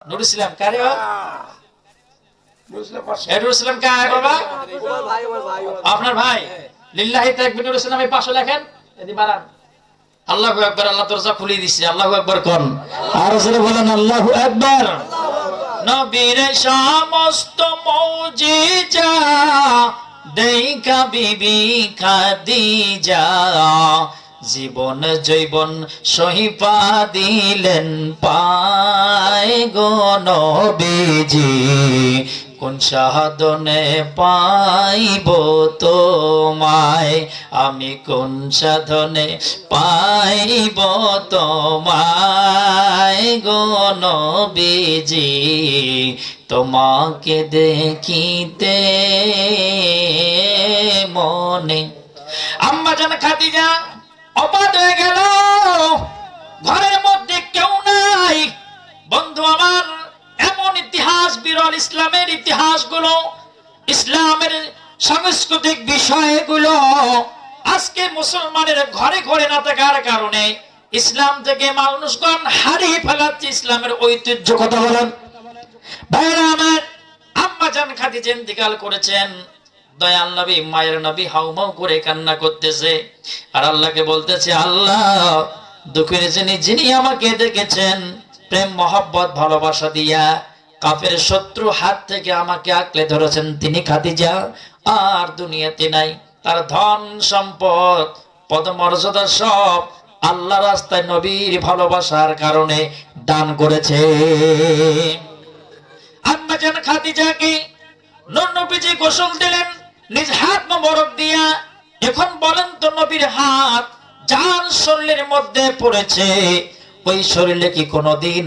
ইসলাম কারে ইসলাম কার বাবা? আপনার ভাই। লিল্লাহি তাকবীর নুরুল ইসলাম এই পাশে লেখেন। এদি বাড়ান। আল্লাহু আকবার আল্লাহ দরজা খুলে দিছে। আল্লাহু আকবার কোন? আর জোরে বলেন আল্লাহু আকবার। নবীর সমস্ত মৌজিজা বিবি খাদিজা। জীবন জৈবন সহিপা দিলেন পায় গো নবীজি, কোন সাধনে পাইব তোমায়? আমি কোন সাধনে পাইব তোমায় গো নবীজি? তোমাকে দেখিতে মনে আম্মা জান খাদিজা অবাদ হয়ে গেল। ইসলামের ইতিহাসগুলো, ইসলামের সাংস্কৃতিক বিষয়গুলো আজকে মুসলমানের ঘরে ঘরে না থাকার কারণে ইসলাম থেকে মানুষগণ হারিয়ে ফেলাচ্ছে ইসলামের ঐতিহ্য কথা বলেন। ভাইরা আমার, আম্মা জান খাদিজা ইন্তিকাল করেছেন। দয়াল নবী, মায়ের নবী হাউমাউ করে কান্না করতেছে। আর আল্লাহকে বলতেছে, আল্লাহ, দুঃখের যিনি যিনি আমাকে দেখেছেন, প্রেম, মহব্বত, ভালোবাসা দিয়া কাফের শত্রু হাত থেকে আমাকে আঁকলে ধরেছেন। তিনি খাদিজা, আর দুনিয়াতে নাই। তার ধন সম্পদ, পদমর্যাদা সব আল্লাহ রাস্তায় নবীর ভালোবাসার কারণে দান করেছে। আম্মা জান খাদিজাকে নবীজি গোসল দিলেন, নিজ হাত মোবারক দিয়া। এখন বলেন তো নবীর হাত যার শরীরের মধ্যে পড়েছে, ওই শরীরে কি কোনোদিন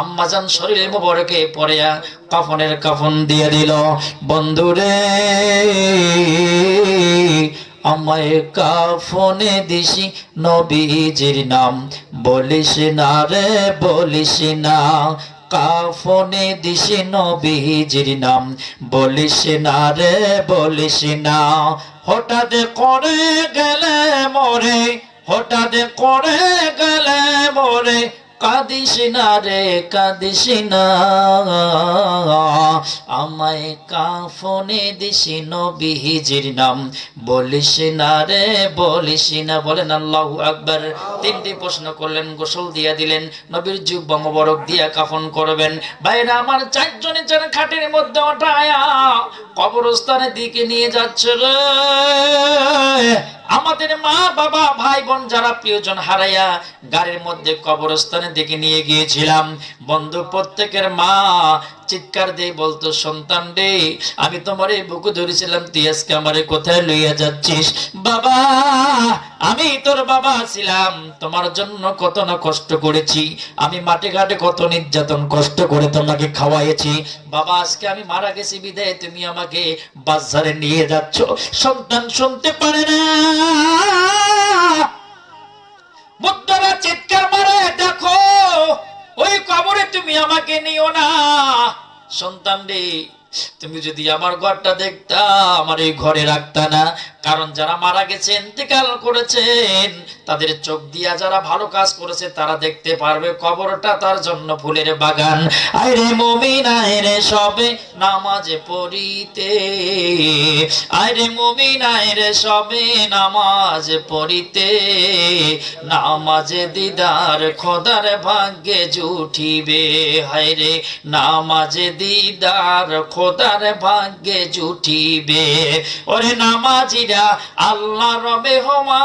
আম্মাজান শরীর মোবারকে পড়েয়া কাফনের কাফন দিয়ে দিল। বন্ধুরে, আমায় কাফনে দিছি নবীজির নাম। বলিস না রে, বলিস না। কাফনে দিছি নবীজির নাম। বলিস না রে, বলিস না। হঠাৎ করে গেলে মরে, হঠাৎ করে গেলে মরে কাঁদিস না রে, কাঁদিস না। আমায় কাফনে দিস নবীজির নাম। বলিস না রে, বলিস না। বলেন আল্লাহু আকবার। তিনটি প্রশ্ন করলেন, গোসল দিয়া দিলেন। নবীর যুব্বা মোবারক দিয়া কাফন করবেন। বাইরে আমার চারজনে চার খাটের মধ্যে ওঠায়া কবরস্থানের দিকে নিয়ে যাচ্ছে রে। আমাদের মা, বাবা, ভাই, বোন যারা প্রিয়জন হারাইয়া গাড়ির মধ্যে কবরস্থানে দেখে নিয়ে গিয়েছিলাম, বন্ধু প্রত্যেকের মা চিৎকার দিয়ে বলতো, সন্তান রে, আমি তোমার এই বুকু ধরেছিলাম, তুই আজকে আমারে কোথায় লইয়া যাচ্ছিস? বাবা, আমি তোর বাবা ছিলাম, তোমার জন্য কত না কষ্ট করেছি। আমি মাঠে ঘাটে কত নির্যাতন কষ্ট করে তোমাকে খাওয়াইছি বাবা, আজকে আমি মারা গেছি, বিদায়, তুমি আমাকে বাজারে নিয়ে যাচ্ছ। সন্তান শুনতে পারে না। বুদ্ধরা চিৎকার মারে, দেখো ওই কবরে তুমি আমাকে নিও না। সন্তান রে তুমি যদি আমার ঘরটা দেখতা, আমার এই ঘরে রাখতা না। কারণ যারা মারা গেছে, ইন্তেকাল করেছেন, তাদের চোখ দিয়া যারা ভালো কাজ করেছে, তারা দেখতে পারবে কবরটা তার জন্য ফুলের বাগান। আইরে মমিন, আইরে সবে নামাজে পড়িতে। আইরে মমিন, আইরে সবে নামাজ পড়িতে। নামাজে দিদার খোদার ভাগ্যে জুঠিবে। হাইরে নামাজে দিদার খোদার ভাগ্যে জুঠিবে ওরে নামাজিরা, আল্লাহ রবে হমান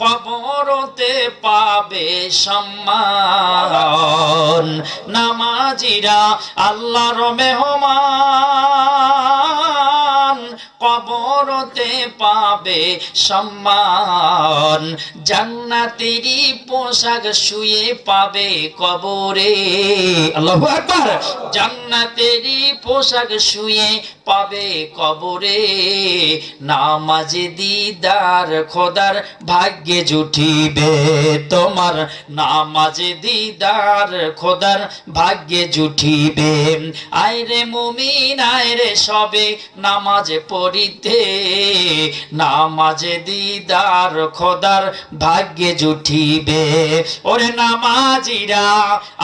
কবরতে পাবে সম্মান। নামাজিরা আল্লাহর মেহমান কবরতে পাবে সম্মান। জান্নাতেরই পোশাক শুয়ে পাবে কবরে। আল্লাহু জান্নাতেরই পোশাক শুয়ে পাবে কবরে। নামাজে দিদার খোদার ভাগ্যে জুটিবে তোমার। নামাজে দিদার খোদার ভাগ্যে জুটিবে। আইরে মুমিন আইরে সবে নামাজে পড়িতে। নামাজে দিদার খোদার ভাগ্যে জুটিবে। ওরে নামাজিরা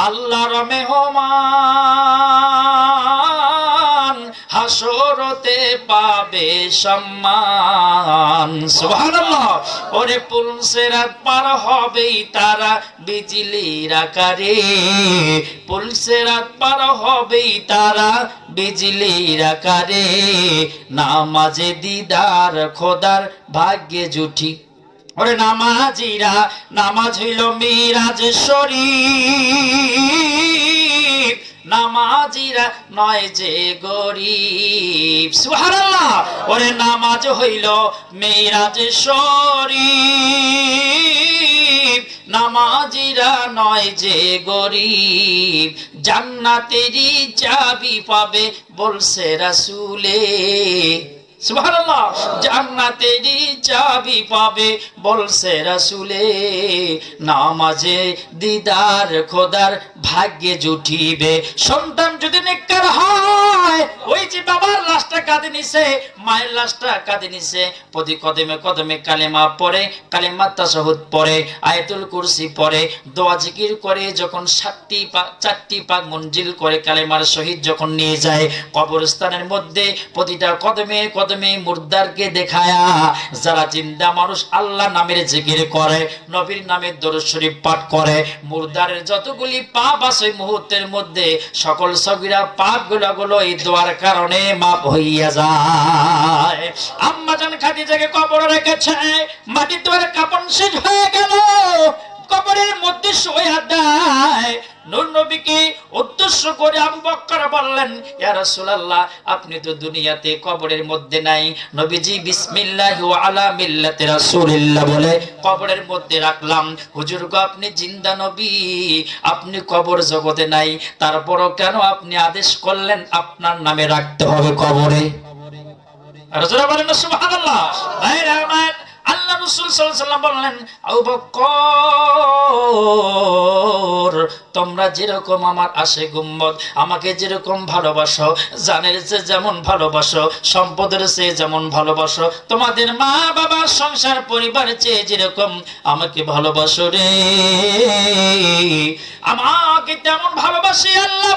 আল্লাহর মেহমান। পাবে সম্মান। ওরে পুলসেরাত পার হবেই তারা বিজলির আকারে। পুলসেরাত পার হবেই তারা বিজলির আকারে। নামাজে দিদার, খোদার ভাগ্যে জুঠি। ওরে নামাজিরা, নামাজ হইল মিরাজ শরীফ। নামাজিরা নয় যে গরিব। সুহারাল্লাহ ওরে নামাজ হইল মেয়েরাজ শরীফ। নামাজিরা নয় যে গরিব, জান্নাতেরই চাবি পাবে, বলছে রাসূলে। সুবহানাল্লাহ, জান্নাতেরই চাবি পাবে, বলছে নামাজে দিদার খোদার ভাগ্যে জুটিবে। সন্তান যদি হয়, ওই যে বাবার লাশটা নিছে, মায়ের লাশটা নিছে, প্রতি কদমে কদমে কালেমা কালেমা আয়াতুল কুরসি পড়ে, দোয়া জিকির করে, যখন সাতটি পা- চারটি পাক মঞ্জিল করে কালেমার শহীদ যখন নিয়ে যায়, কবরস্থানের মধ্যে প্রতিটা কদমে কদমে মুর্দারকে দেখায়া, যারা জিন্দা মানুষ, আল্লাহ নামের জিকির করে, নবীর দরুদ শরীফ পাঠ করে, মুর্দারের যতগুলি পাপ আছে মুহূর্তের মধ্যে সকল সগিরা পাপগুলো গুলো এই দোয়ার কারণে মাপ হইয়া যায়। আম্মা জান খাদিজাকে কবর রেখেছে, মাটির দোয়ার কাপড় শেষ হয়ে গেল, কবরের মধ্যে শোয়া দেয় আপনি তো দুনিয়াতে কবরের মধ্যে নাই। নবীজি বলে, কবরের মধ্যে রাখলাম। হুজুর গো, আপনি জিন্দা নবী, আপনি কবর জগতে নাই। তারপরও কেন আপনি আদেশ করলেন আপনার নামে রাখতে হবে কবরে? বলেন সুবহানাল্লাহ। ভাইরা আল্লাহ রাসূল ওয়াসাল্লাম বললেন তোমরা যেরকম আমার আসে গুম্বদ, আমাকে যেরকম ভালোবাসো, জানের চেয়ে যেমন ভালোবাসো, সম্পদের চেয়ে যেমন ভালোবাসো, তোমাদের মা বাবা সংসার, পরিবার চেয়ে যেরকম আমাকে ভালোবাসো রে। আমাকে তেমন ভালোবাসি আল্লাহ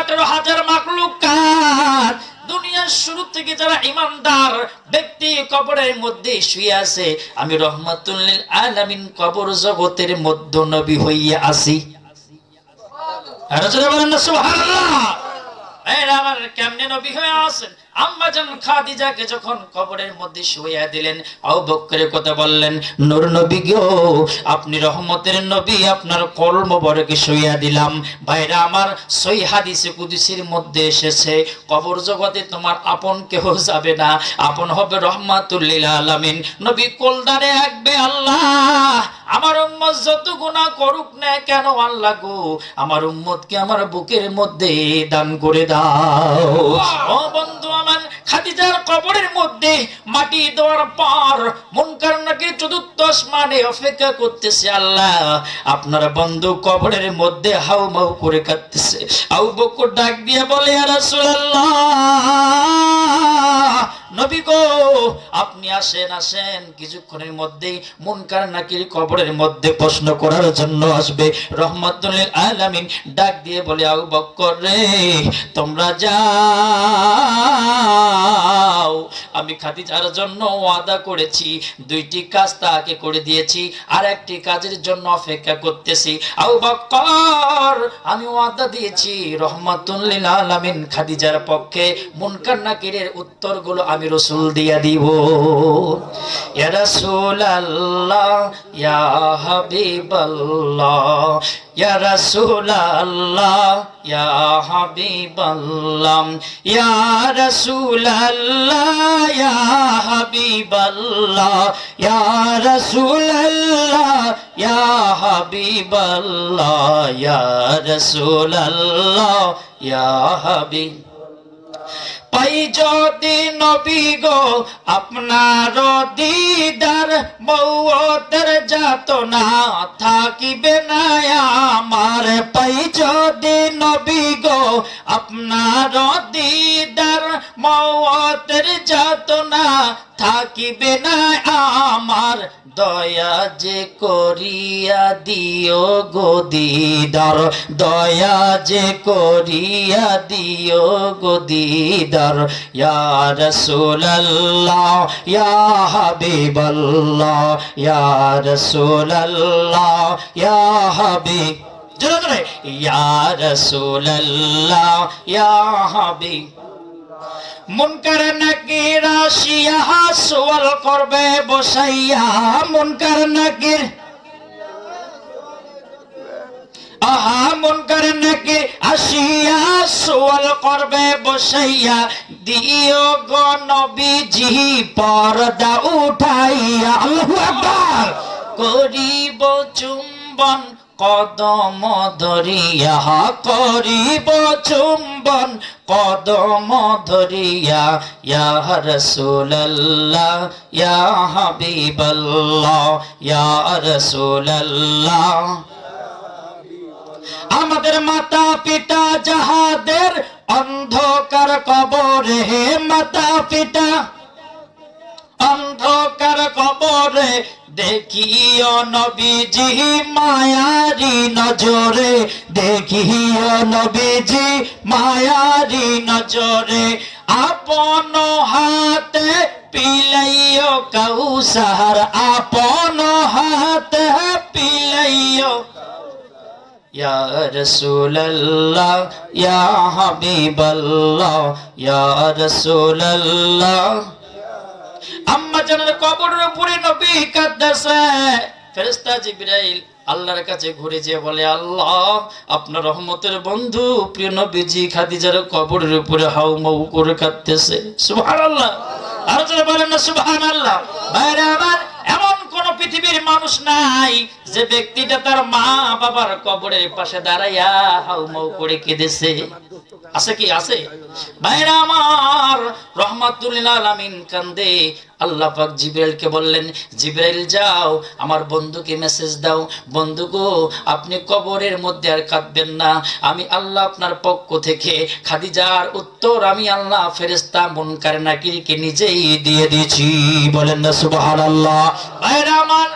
আঠারো হাজার মাকলুকাত দুনিয়ার শুরু থেকে যারা ইমানদার ব্যক্তি কবরের মধ্যে শুয়ে আছে, আমি রহমাতুল্লিল আলামিন কবর জগতের মধ্য নবী হইয়া আসি আর বলেন না, সুবহানাল্লাহ। আমার কেমনে নবী হয়ে আসেন আম্মা জান খাদিজাকে যখন কবরের মধ্যে শুইয়া দিলেন আবু বকরের কথা বললেন নূর নবী গো আপনি রহমতের নবী আপনার কলম বরকে শুইয়া দিলাম। ভাইরা আমার সই হাদিসে কুদিসির মধ্যে এসেছে কবর জগতে তোমার আপন কেহ যাবে না আপন হবে রহমাতুল্লিল আলামিন। নবী কোলদারে রাখবে আল্লাহ। আমার উম্মত যত গুনাহ করুক না কেন আল্লাহ গো আমার উম্মতকে আমার বুকের মধ্যে দান করে দাও। ও বন্ধু আমার খাদিজার কবরের মধ্যে মাটি দেওয়ার পর মুনকার নাকি চতুর্থ আসমানে অপেক্ষা করতেছে আল্লাহ। আপনার বন্ধু কবরের মধ্যে হাউ মাউ করে কাঁদতেছে। আউ বকর ডাক দিয়ে বলে আর নবী গো, আপনি আসেন আসেন। কিছুক্ষণের মধ্যেই মুনকার নাকির কবরের মধ্যে প্রশ্ন করার জন্য আসবে। রহমতুল আলামিন ডাক দিয়ে বলে, আউ বক্কর রে, তোমরা যাও আমি খাদিজার জন্য ওয়াদা করেছি। দুইটি কাজ তাকে করে দিয়েছি আর একটি কাজের জন্য অপেক্ষা করতেছি। আউ বক্কর আমি ওয়াদা দিয়েছি রহমাতুল্লিল আলামিন খাদিজার পক্ষে মুনকার নাকিরের উত্তরগুলো আমি রসুল দিয়া দিব। ইয়া রাসূলাল্লাহ, ইয়া হাবিবাল্লাহ, ইয়া রাসূলাল্লাহ ইয়া হাবিবাল্লাহ ইয়া রাসূলাল্লাহ ইয়া হাবিবাল্লাহ ইয়া রাসূলাল্লাহ ইয়া হাবিবাল্লাহ ইয়া পাই যদি নবী গো, আপনার দিদার মৌতের যাত না, থাকিবে না আমার পাই। যদি নবী গো, আপনার দিদার মতের যাত না, থাকিবে না আমার দয়া যে করিয়া দিও গো দিদার, দয়া যে করিয়া দিও গো দিদার। ইয়া রাসূলুল্লাহ, ইয়া হাবিবাল্লাহ, ইয়া রাসূলুল্লাহ, ইয়া হাবিব। জোরে মুনকার নাকির আসিয়া সোয়াল করবে বসাইয়া, মুনকার নাকির আহা, মুনকার নাকি আসিয়া সোয়াল করবে বসাইয়া, দিও গো নবীজি পর্দা উঠাইয়া, আল্লাহু আকবার। করিব চুম্বন কদম ধরিয়া করিব চুম্বন, কদম ধরিয়া, ইয়া রাসূলুল্লাহ, ইয়া হাবিবাল্লাহ আমাদের মাতা পিতা যাহাদের অন্ধকার কবরে মাতা পিতা অন্ধকার কবরে देखियो नबी जी मायारी नजोरे देखियो नबी जी मायारी नजोरे अपन हाथ पिलैयो कौसर अपन हाथ है पिलैयो या रसूल अल्लाह या हबीब अल्लाह या रसूल अल्लाह আল্লাহর কাছে ঘুরে যেয়ে বলে, আল্লাহ, আপনার রহমতের বন্ধু প্রিয় নবীজি খাদিজার কবরের উপরে করে কাঁদতেছে। আর যারা বলেন না বাইরে আমার এমন কোন পৃথিবীর মানুষ নাই যে ব্যক্তিটা তার মা বাবার কবরের পাশে দাঁড়াইয়া হাউ মাউ করে কেঁদেছে। আছে কি আছে? ভাইরা আমার রহমাতুল্লিল আলামিন কান্দে। আল্লাহ পাক জিব্রাইলকে বললেন, জিব্রাইল যাও, আমার বন্ধুকে মেসেজ দাও। বন্ধু গো, আপনি কবরের মধ্যে আর কাঁদবেন না। আমি আল্লাহ আপনার পক্ষ থেকে খাদিজার উত্তর আমি আল্লাহ ফেরেশতা মুনকার নাকিরকে নিজেই দিয়ে দিয়েছি। বলেন না সুবহানাল্লাহ। ভাইরা আমার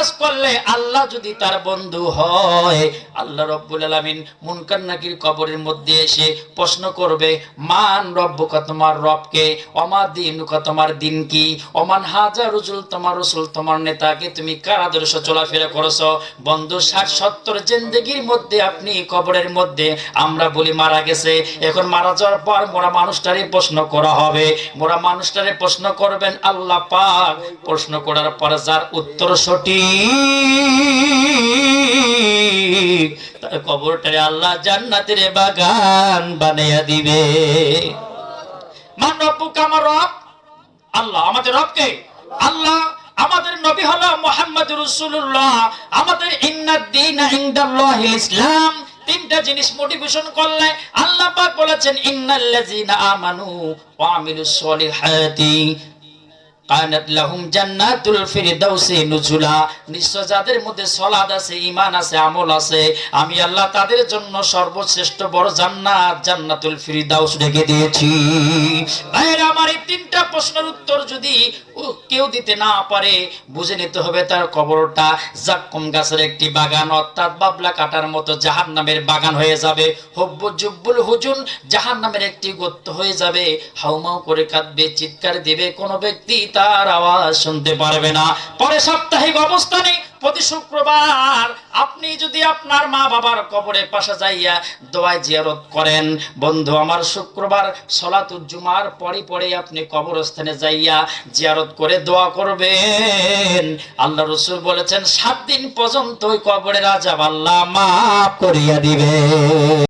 কাজ করলে আল্লাহ যদি তার বন্ধু হয়, আল্লাহ রব্বুল আলামিন মুনকার নাকির কবরের মধ্যে এসে প্রশ্ন করবে, মান রব্বুকা, তোমার রবকে? অমা দিনুকা, তোমার দিন কি? অমান হাজার রুজুল, তোমার রসুল, তোমার নেতাকে তুমি কার আদর্শ চলাফেরা করেছ? বন্ধু, ষাট সত্তর জিন্দেগির মধ্যে আপনি কবরের মধ্যে, আমরা বলি মারা গেছে। এখন মারা যাওয়ার পর মোরা মানুষটারে প্রশ্ন করা হবে। মোরা মানুষটারে প্রশ্ন করবেন, আল্লাহ পাক। প্রশ্ন করার পর যার উত্তর সঠিক কবরটারে আল্লাহ জান্নাতের বাগান বানাইয়া দিবে। আল্লাহ আমাদের রবকে। আল্লাহ আমাদের নবী হলো মোহাম্মদ রসুল্লাহ আমাদের ইসলাম। তিনটা জিনিস মোটিভেশন করলে আল্লাহ বলেছেন, ইন্নাল্লাযিনা আমানু ওয়া আমিলুস সলিহাতি। আমি আল্লাহ তাদের জন্য সর্বশ্রেষ্ঠ বড় জান্নাত, জান্নাতুল দিয়েছি। ভাইরা আমার এই তিনটা প্রশ্নের উত্তর যদি কেউ দিতে না পারে, বুঝে নিতে হবে তার কবরটা। জাক্কুম গাছের একটি বাগান, অর্থাৎ বাবলা কাটার মতো জাহান্নামের বাগান হয়ে যাবে। হব্বু জুব্বুল হুজুন, জাহান্নামের একটি গর্ত হয়ে যাবে। হাউমাউ করে কাঁদবে, চিৎকার দিবে কোনো ব্যক্তি তার আওয়াজ শুনতে পারবে না। পরে সাপ্তাহিক অবস্থানে প্রতি শুক্রবার আপনি যদি আপনার মা বাবার কবরের পাশে যাইয়া দোয়ায় জিয়ারত করেন, বন্ধু, আমার শুক্রবার সলাতুল জুমার পরে পরে আপনি কবরস্থানে যাইয়া জিয়ারত করে দোয়া করবেন। আল্লাহ রসুল বলেছেন, সাত দিন পর্যন্ত ওই কবরের আজাব আল্লাহ মাফ করিয়া দিবে